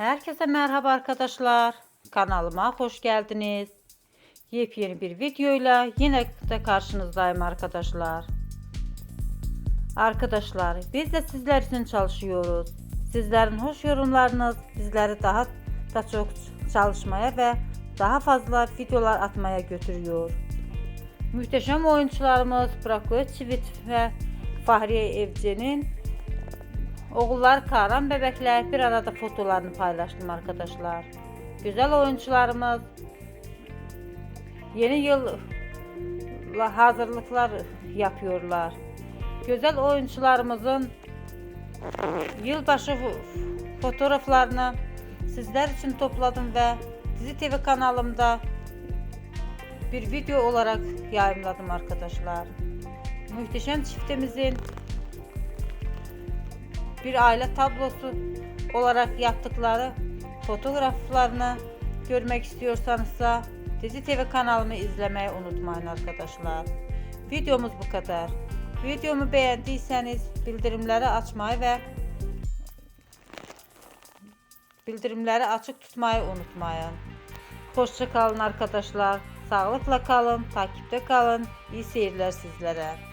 Herkese merhaba arkadaşlar. Kanalıma hoş geldiniz. Yepyeni bir videoyla yine de karşınızdayım arkadaşlar. Arkadaşlar biz de sizler için çalışıyoruz. Sizlerin hoş yorumlarınız bizleri daha da çok çalışmaya ve daha fazla videolar atmaya götürüyor. Muhteşem oyuncularımız Burak Çivit ve Fahriye Evcen'in Oğullar Karan bebekler bir arada fotolarını paylaştım arkadaşlar. Güzel oyuncularımız yeni yılla hazırlıklar yapıyorlar. Güzel oyuncularımızın yılbaşı fotoğraflarını sizler için topladım ve Dizi TV kanalımda bir video olarak yayınladım arkadaşlar. Muhteşem çiftimizin bir aile tablosu olarak yaptıkları fotoğraflarını görmek istiyorsanızsa Dizi TV kanalımı izlemeyi unutmayın arkadaşlar. Videomuz bu kadar. Videomu beğendiyseniz bildirimleri açmayı ve bildirimleri açık tutmayı unutmayın. Hoşça kalın arkadaşlar. Sağlıkla kalın, takipte kalın. İyi seyirler sizlere.